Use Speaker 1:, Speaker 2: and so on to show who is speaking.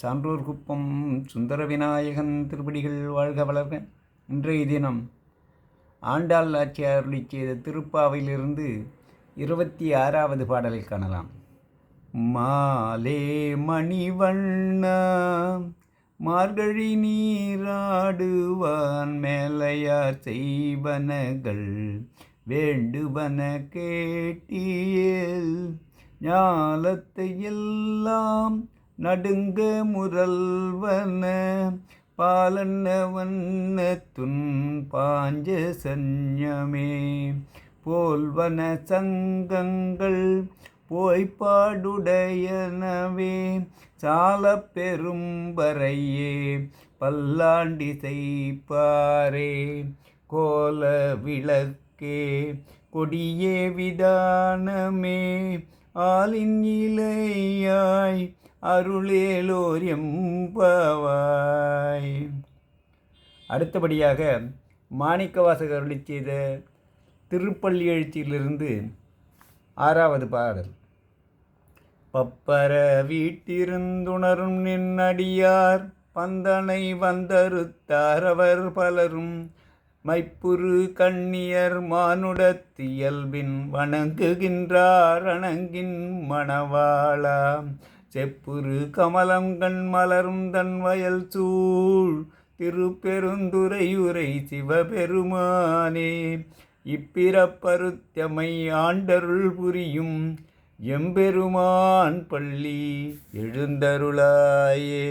Speaker 1: சான்றோர் குப்பம் சுந்தர விநாயகன் திருப்படிகள் வாழ்க வளர்க. இன்றைய தினம் ஆண்டாள் நாச்சியார் அருளி செய்த திருப்பாவையிலிருந்து இருபத்தி ஆறாவது பாடலை காணலாம். மாலே மணிவண்ணா மார்கழி நீராடுவான் மேலையார் செய்வனகள் வேண்டுவன கேட்டியேல் ஞாலத்தை எல்லாம் நடுங்க முரல்வன பாலன்ன வண்ண பாஞ்ச சஞ்சமே போல்வன சங்கங்கள் போய்ப்பாடுடையனவே சால பெரும்பறையே பல்லாண்டி செய்ப்பாரே கோல விளக்கே கொடியே விதானமே ஆலின் இலையாய் அருளேலோர் எம்பவாய் அடுத்தபடியாக மாணிக்கவாசகர் அருளி செய்த திருப்பள்ளி எழுச்சியிலிருந்து ஆறாவது பாடல். பப்பர வீட்டிருந்துணரும் நின்னடியார் பந்தனை வந்தறுத்தார் அவர் பலரும். மைப்புரு கண்ணியர் மானுடத்தியல்பின் வணங்குகின்றார் அணங்கின் மணவாளா. செப்புரு கமலம் கண் மலரும் தன் வயல் சூழ். திருப்பெருந்துரையுரை சிவபெருமானே இப்பிறப்பருத்தமை ஆண்டருள் புரியும் எம்பெருமான் பள்ளி எழுந்தருளாயே.